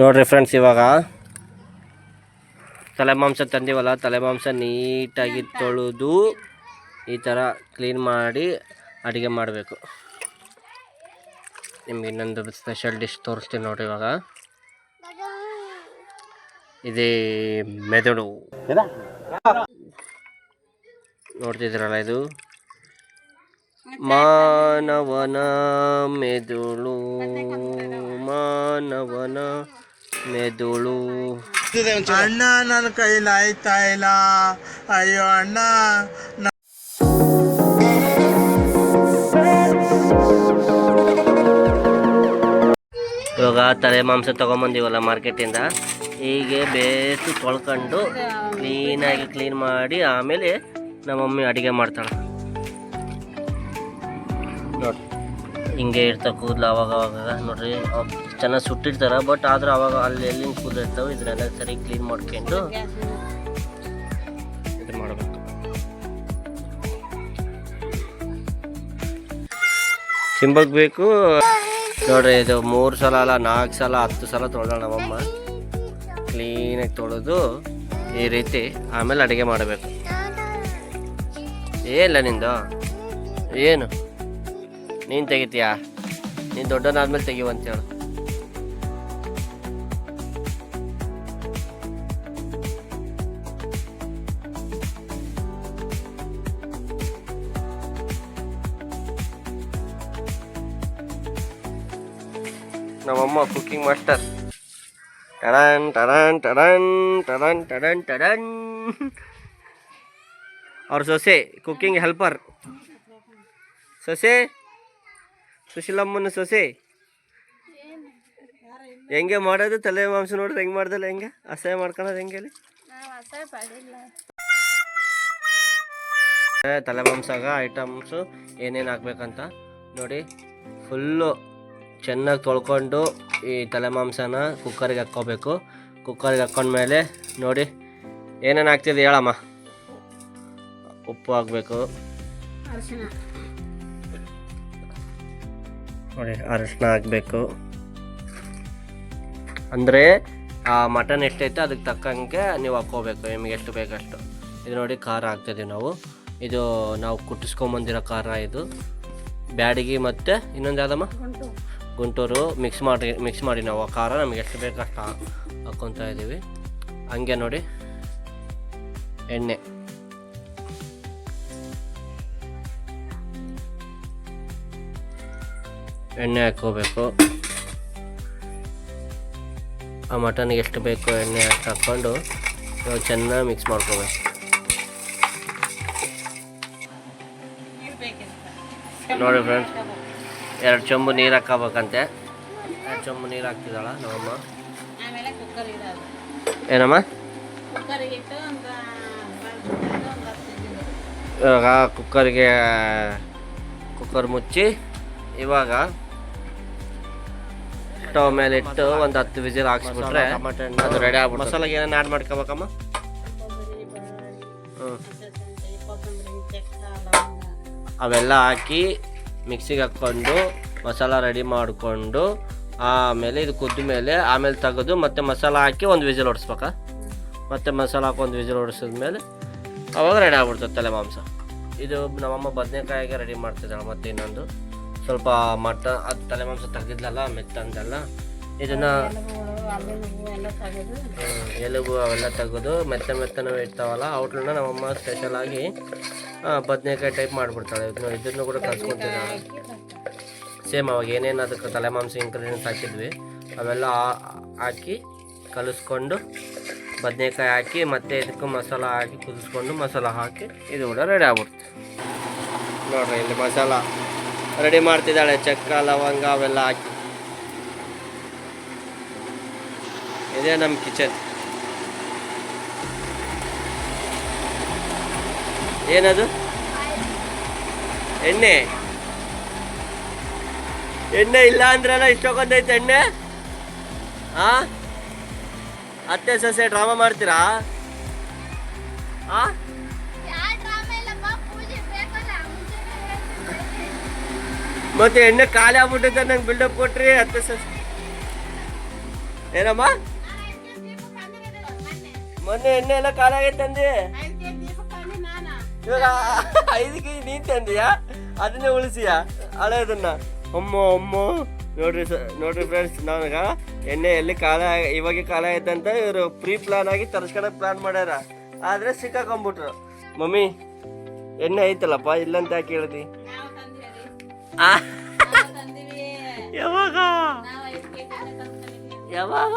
ನೋಡ್ರಿ ಫ್ರೆಂಡ್ಸ್ ಇವಾಗ. ತಲೆ ಮಾಂಸ ತಂದಿವಲ್ಲ ತಲೆ ಮಾಂಸ ನೀಟಾಗಿ ತೊಳೆದು ಈ ಥರ ಕ್ಲೀನ್ ಮಾಡಿ ಅಡುಗೆ ಮಾಡಬೇಕು. ನಿಮ್ಗೆ ಇನ್ನೊಂದು ಸ್ಪೆಷಲ್ ಡಿಶ್ ತೋರಿಸ್ತೀನಿ ನೋಡ್ರಿ ಇವಾಗ. ಇದೇ ಮೆದುಳು. ನೋಡ್ತಿದ್ರಲ್ಲ ಇದು? ಮಾನವನ ಮೆದುಳು, ಮಾನವನ ಮೆದುಳು. ಅಣ್ಣ ನನ್ನ ಕೈಲಿ ಆಯ್ತಾ ಇಲ್ಲ. ಅಯ್ಯೋ ಅಣ್ಣ ಇವಾಗ ತಲೆ ಮಾಂಸ ತೊಗೊಂಬಂದಿವಲ್ಲ ಮಾರ್ಕೆಟಿಂದ. ಹೀಗೆ ಬೇಸು ತೊಳ್ಕೊಂಡು ಕ್ಲೀನಾಗಿ ಕ್ಲೀನ್ ಮಾಡಿ ಆಮೇಲೆ ನಮ್ಮ ಮಮ್ಮಿ ಅಡುಗೆ ಮಾಡ್ತಾಳೆ. ನೋಡಿ. ಹಿಂಗೆ ಇರ್ತಾವೆ, ಕೂದಲು ಅವಾಗ ಅವಾಗ, ನೋಡ್ರಿ ಚೆನ್ನಾಗಿ ಸುಟ್ಟಿರ್ತಾರೆ ಬಟ್ ಆದ್ರೆ ಅವಾಗ ಅಲ್ಲಿ ಎಲ್ಲಿಂದ ಕೂದಲು ಇರ್ತಾವೆ ಇದನ್ನೆಲ್ಲ ಸರಿ ಕ್ಲೀನ್ ಮಾಡ್ಕೊಂಡು ಇದು ಮಾಡಬೇಕು. ಬೇಕು. ನೋಡ್ರಿ, ಇದು ಮೂರು ಸಲ ಅಲ್ಲ, ನಾಲ್ಕು ಸಲ, ಹತ್ತು ಸಲ ತೊಳೆದ ನಮ್ಮಮ್ಮ. ಕ್ಲೀನಾಗಿ ತೊಳೆದು ಈ ರೀತಿ ಆಮೇಲೆ ಅಡುಗೆ ಮಾಡಬೇಕು. ಏನಿಲ್ಲ ನಿಂದು? ಏನು? ನೀನು ತೆಗಿತೀಯಾ? ನೀನು ದೊಡ್ಡನಾದ್ಮೇಲೆ ಹೇಳು. ನಮ್ಮಮ್ಮ ಕುಕಿಂಗ್ ಮಾಸ್ಟರ್ ಟಡನ್ ಟಡನ್ ಟಡನ್ ಟಡನ್ ಟಡನ್ ಟಡನ್. ಅವ್ರ ಸೊಸೆ ಕುಕಿಂಗ್ ಹೆಲ್ಪರ್ ಸೊಸೆ ಸುಶೀಲಮ್ಮನ ಸೊಸೆ? ಹೆಂಗೆ ಮಾಡೋದು? ತಲೆ ಮಾಂಸ ನೋಡಿದ್ರೆ ಹೆಂಗೆ ಮಾಡ್ದಲ್ಲ ಹೆಂಗೆ? ಅಸಹ್ಯ ಮಾಡ್ಕೊಳೋದು ಹೆಂಗೆ ಅಲ್ಲಿ ಏ, ತಲೆ ಮಾಂಸಾಗ ಐಟಮ್ಸು ಏನೇನು ಹಾಕ್ಬೇಕಂತ? ನೋಡಿ ಫುಲ್ಲು ಚೆನ್ನಾಗಿ ತೊಳ್ಕೊಂಡು ಈ ತಲೆ ಮಾಂಸನ ಕುಕ್ಕರಿಗೆ ಹಾಕ್ಕೋಬೇಕು. ಕುಕ್ಕರಿಗೆ ಹಾಕ್ಕೊಂಡ್ಮೇಲೆ ನೋಡಿ ಏನೇನು ಹಾಕ್ತಿದೆ ಹೇಳಮ್ಮ? ಉಪ್ಪು ಹಾಕಬೇಕು. ನೋಡಿ ಅರಶಿನ ಹಾಕಬೇಕು. ಅಂದರೆ ಆ ಮಟನ್ ಎಷ್ಟೈತೆ ಅದಕ್ಕೆ ತಕ್ಕಂಗೆ ನೀವು ಹಾಕ್ಕೋಬೇಕು ನಿಮಗೆ ಎಷ್ಟು ಬೇಕಷ್ಟು ಇದು ನೋಡಿ ಖಾರ ಹಾಕ್ತಿದ್ದೀವಿ ನಾವು. ಇದು ನಾವು ಕುಟ್ಟಿಸ್ಕೊಂಬಂದಿರೋ ಖಾರ ಇದು. ಬ್ಯಾಡಿಗೆ ಮತ್ತು ಇನ್ನೊಂದು ಯಾವುದಮ್ಮ? ಗುಂಟೂರು. ಮಿಕ್ಸ್ ಮಾಡಿ ಮಿಕ್ಸ್ ಮಾಡಿ ನಾವು ಆ ಖಾರ ನಮಗೆ ಎಷ್ಟು ಬೇಕಷ್ಟು ಹಾಕ್ಕೊತಾ ಇದ್ದೀವಿ ಹಂಗೆ ನೋಡಿ. ಎಣ್ಣೆ. ಎಣ್ಣೆ ಹಾಕ್ಕೋಬೇಕು ಆ ಮಟನ್ಗೆ ಎಷ್ಟು ಬೇಕು ಎಣ್ಣೆ ಅಷ್ಟು ಹಾಕ್ಕೊಂಡು ನಾವು ಚೆನ್ನಾಗಿ ಮಿಕ್ಸ್ ಮಾಡ್ಕೋಬೇಕು ನೋಡಿ ಫ್ರೆಂಡ್ಸ್ ಎರಡು ಚೊಂಬು ನೀರು ಹಾಕೋಬೇಕಂತೆ ಎರಡು ಚೊಂಬು ನೀರು ಹಾಕ್ತಿದ್ದಾಳ ನಮ್ಮಮ್ಮ ಏನಮ್ಮ. ಇವಾಗ ಕುಕ್ಕರ್ಗೆ ಕುಕ್ಕರ್ ಮುಚ್ಚಿ ಇವಾಗ ಸ್ಟವ್ ಮೇಲೆ ಇಟ್ಟು ಒಂದು ಹತ್ತು ವಿಜಿಲ್ ಹಾಕ್ಸ್ಬಿಟ್ರೆ ಅದು ರೆಡಿ ಆಗ್ಬಿಟ್ಟು ಮಸಾಲಾಗೆ ಏನೇನು ಆ್ಯಡ್ ಮಾಡ್ಕೋಬೇಕಮ್ಮ? ಅವೆಲ್ಲ ಹಾಕಿ ಮಿಕ್ಸಿಗೆ ಹಾಕ್ಕೊಂಡು ಮಸಾಲ ರೆಡಿ ಮಾಡಿಕೊಂಡು ಆಮೇಲೆ ಇದು ಕುದ್ದ ಮೇಲೆ ಆಮೇಲೆ ತೆಗೆದು ಮತ್ತೆ ಮಸಾಲ ಹಾಕಿ ಒಂದು ವಿಜಿಲ್ ಹೊಡಿಸ್ಬೇಕಾ ಮತ್ತೆ ಮಸಾಲ ಹಾಕಿ ಒಂದು ವಿಜಿಲ್ ಹೊಡಿಸಿದ್ಮೇಲೆ ಅವಾಗ ರೆಡಿ ಆಗ್ಬಿಡ್ತದೆ ತಲೆ ಮಾಂಸ ಇದು ನಮ್ಮಮ್ಮ ಬದನೆಕಾಯಿಗೆ ರೆಡಿ ಮಾಡ್ತಿದ್ದಾಳೆ ಮತ್ತೆ ಇನ್ನೊಂದು. ಸ್ವಲ್ಪ ಮಟ ಅದು ತಲೆ ಮಾಂಸ ತೆಗೆದಿದ್ಲಲ್ಲ ಮೆತ್ತಂದೆಲ್ಲ ಇದನ್ನ ಎಲುಬು ಅವೆಲ್ಲ ತೆಗೆದು ಮೆತ್ತ ಮೆತ್ತನೂ ಇರ್ತಾವಲ್ಲ ಔಟ್ಲನ್ನ ನಮ್ಮಮ್ಮ ಸ್ಪೆಷಲ್ ಆಗಿ ಬದನೆಕಾಯಿ ಟೈಪ್ ಮಾಡಿಬಿಡ್ತಾಳೆ. ಇದನ್ನು ಇದನ್ನು ಕೂಡ ಕಲ್ಸ್ಕೊತಿದ್ದಾಳೆ. ಸೇಮ್ ಅವಾಗ ಏನೇನು ಅದಕ್ಕೆ ತಲೆ ಮಾಂಸ ಇಂಗ್ರೀಡಿಯೆಂಟ್ಸ್ ಹಾಕಿದ್ವಿ ಅವೆಲ್ಲ ಹಾಕಿ ಕಲಿಸ್ಕೊಂಡು ಬದನೆಕಾಯಿ ಹಾಕಿ ಮತ್ತೆ ಇದಕ್ಕೆ ಮಸಾಲ ಹಾಕಿ ಕುದಿಸ್ಕೊಂಡು ಮಸಾಲ ಹಾಕಿ ಇದು ಕೂಡ ರೆಡಿ ಆಗ್ಬಿಡ್ತು. ನೋಡ್ರಿ ಇಲ್ಲಿ ಮಸಾಲ. ರೆಡಿ ಮಾಡ್ತಿದ್ದಾಳೆ ಚಕ್ಕ ಲವಂಗ ಅವೆಲ್ಲ ಹಾಕಿ. ಇದೇ ನಮ್ಮ ಕಿಚನ್. ಏನದು? ಎಣ್ಣೆ. ಎಣ್ಣೆ ಇಲ್ಲ ಅಂದ್ರಲ್ಲ ಇಷ್ಟೊಂದೈತೆ ಎಣ್ಣೆ? ಆ? ಅತ್ತೆ ಸೊಸೆ ಡ್ರಾಮಾ ಮಾಡ್ತೀರಾ? ಆ? ಮತ್ತೆ ಎಣ್ಣೆ ಖಾಲಿ ಆಗ್ಬಿಟ್ಟಿದ್ದ ನಂಗೆ ಬಿಲ್ಡಪ್ ಕೊಟ್ರಿ ಹತ್ತು ಸರ್ ಏನಮ್ಮ? ಮೊನ್ನೆ ಎಣ್ಣೆ ಎಲ್ಲ ಖಾಲಿ ಆಗೈತಂದಿ ಇವಾಗ ಐದು ಕೆ ಜಿ ತಂದಿಯಾ? ಅದನ್ನೇ ಉಳಿಸಿಯಾ? ಹಳೆದನ್ನ. ಅಮ್ಮ ಅಮ್ಮ. ನೋಡ್ರಿ ಸ ನೋಡ್ರಿ ಫ್ರೆಂಡ್ಸ್ ನನಗ ಎಣ್ಣೆ ಎಲ್ಲಿ ಕಾಲ ಇವಾಗ ಕಾಲ ಅಂತ ಇವರು ಪ್ರೀ ಪ್ಲಾನ್ ಆಗಿ ತರ್ಸ್ಕೊಳಕ್ ಪ್ಲಾನ್ ಮಾಡ್ಯಾರ. ಆದ್ರೆ ಸಿಕ್ಕಾಕೊಂಬಿಟ್ರು ಮಮ್ಮಿ ಎಣ್ಣೆ ಐತಲ್ಲಪ್ಪ ಇಲ್ಲಂತ ಆ, ಯಾವಾಗ? ಯಾವಾಗ?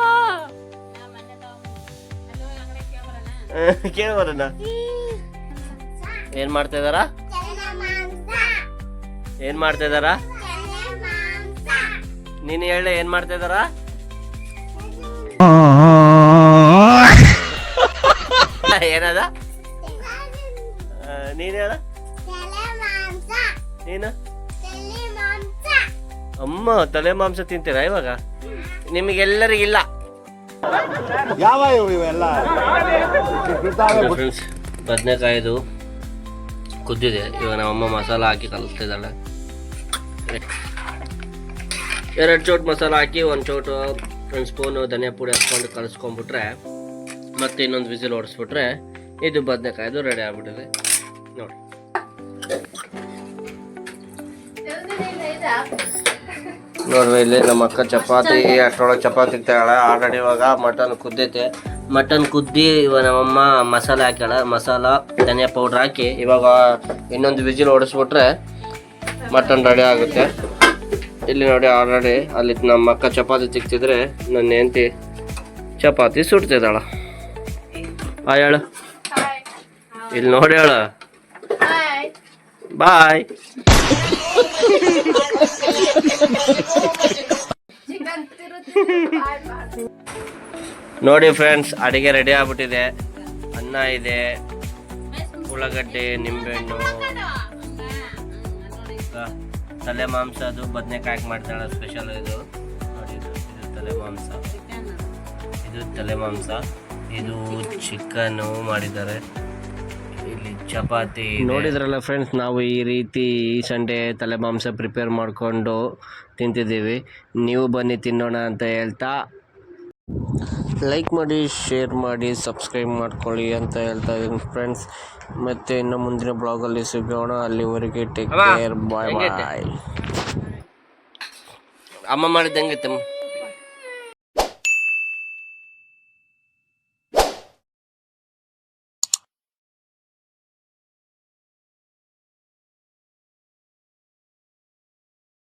ಕೇಳ್ಬೋದಣ್ಣ ಏನ್ ಮಾಡ್ತಾ ಇದಾರ? ಏನ್ ಮಾಡ್ತಾ ಇದಾರ? ನೀನು ಹೇಳ ಏನ್ ಮಾಡ್ತಾ ಇದಾರ? ಏನದ? ನೀನ್ ಹೇಳ. ನೀನು? ಅಮ್ಮ ತಲೆ ಮಾಂಸ ತಿಂತೀರಾ ಇವಾಗ? ನಿಮಗೆಲ್ಲರಿಗಿಲ್ಲ. ಯಾವ ಇವೆಲ್ಲ? ಫ್ರೆಂಡ್ಸ್ ಬದನೆಕಾಯಿದು ಕುದ್ದಿದೆ. ಇವಾಗ ನಮ್ಮಮ್ಮ ಮಸಾಲ ಹಾಕಿ ಕಲಿಸ್ತಿದ್ದಾಳೆ. ಎರಡು ಚೌಟ್ ಮಸಾಲ ಹಾಕಿ ಒಂದು ಚೋಟು ಒಂದು ಸ್ಪೂನು ಧನಿಯಾ ಪುಡಿ ಹಾಕ್ಕೊಂಡು ಕಲಿಸ್ಕೊಂಡ್ಬಿಟ್ರೆ ಮತ್ತೆ ಇನ್ನೊಂದು ವಿಸಿಲ್ ಓಡಿಸ್ಬಿಟ್ರೆ ಇದು ಬದನೆಕಾಯ್ದು ರೆಡಿ ಆಗ್ಬಿಟ್ಟಿದೆ. ನೋಡಿ. ನೋಡ್ರಿ ಇಲ್ಲಿ ನಮ್ಮ ಅಕ್ಕ ಚಪಾತಿ ಅಷ್ಟೊಳಗೆ ಚಪಾತಿ ತಗೊಳ ಆಲ್ರೆಡಿ ಇವಾಗ ಮಟನ್ ಕುದ್ದೈತೆ. ಮಟನ್ ಕುದ್ದಿ ಇವಾಗ ನಮ್ಮಮ್ಮ ಮಸಾಲೆ ಹಾಕ್ಯಾಳ. ಮಸಾಲ ಧನಿಯಾ ಪೌಡ್ರ್ ಹಾಕಿ ಇವಾಗ ಇನ್ನೊಂದು ವಿಜಿಲ್ ಓಡಿಸ್ಬಿಟ್ರೆ ಮಟನ್ ರೆಡಿ ಆಗುತ್ತೆ. ಇಲ್ಲಿ ನೋಡಿ ಆಲ್ರೆಡಿ ಅಲ್ಲಿ ನಮ್ಮ ಅಕ್ಕ ಚಪಾತಿ ತಿಕ್ತಿದ್ರೆ ನನ್ನ ಹೆಂಡತಿ ಚಪಾತಿ ಸುಡ್ತಿದ್ದಾಳ. ಹಾಯ್ ಹೇಳು. ಇಲ್ಲಿ ನೋಡಿ ಹೇಳ. ಬಾಯ್ ನೋಡಿ ಫ್ರೆಂಡ್ಸ್ ಅಡಿಗೆ ರೆಡಿ ಆಗ್ಬಿಟ್ಟಿದೆ. ಅನ್ನ ಇದೆ, ಉಳ್ಳಾಗಡ್ಡೆ, ನಿಂಬೆಹಣ್ಣು. ತಲೆ ಮಾಂಸ ಅದು, ಬದನೆಕಾಯಿ ಮಾಡ್ತಾಳೆ ಸ್ಪೆಷಲ್ ಇದು. ನೋಡಿ, ಇದು ತಲೆ ಮಾಂಸ. ಇದು ತಲೆ ಮಾಂಸ. ಇದು ಚಿಕನ್ನು ಮಾಡಿದ್ದಾರೆ. ಇಲ್ಲಿ ಚಪಾತಿ ನೋಡಿದ್ರಲ್ಲ ಫ್ರೆಂಡ್ಸ್ ನಾವು ಈ ರೀತಿ ಈ ಸಂಡೇ ತಲೆ ಮಾಂಸ ಪ್ರಿಪೇರ್ ಮಾಡಿಕೊಂಡು ತಿಂತಿದ್ದೀವಿ. ನೀವು ಬನ್ನಿ ತಿನ್ನೋಣ ಅಂತ ಹೇಳ್ತಾ ಲೈಕ್ ಮಾಡಿ ಶೇರ್ ಮಾಡಿ ಸಬ್ಸ್ಕ್ರೈಬ್ ಮಾಡ್ಕೊಳ್ಳಿ ಅಂತ ಹೇಳ್ತಾ ಇದ್ದೀನಿ ಫ್ರೆಂಡ್ಸ್ ಮತ್ತೆ ಇನ್ನು ಮುಂದಿನ ಬ್ಲಾಗಲ್ಲಿ ಸಿಗೋಣ. ಅಲ್ಲಿವರೆಗೆ ಟೇಕ್ ಕೇರ್ ಬಾಯ್ ಬಾಯ್ ಅಮ್ಮ ಮಾಡಿದಂಗೆ ಹೆಂಗೈತೆ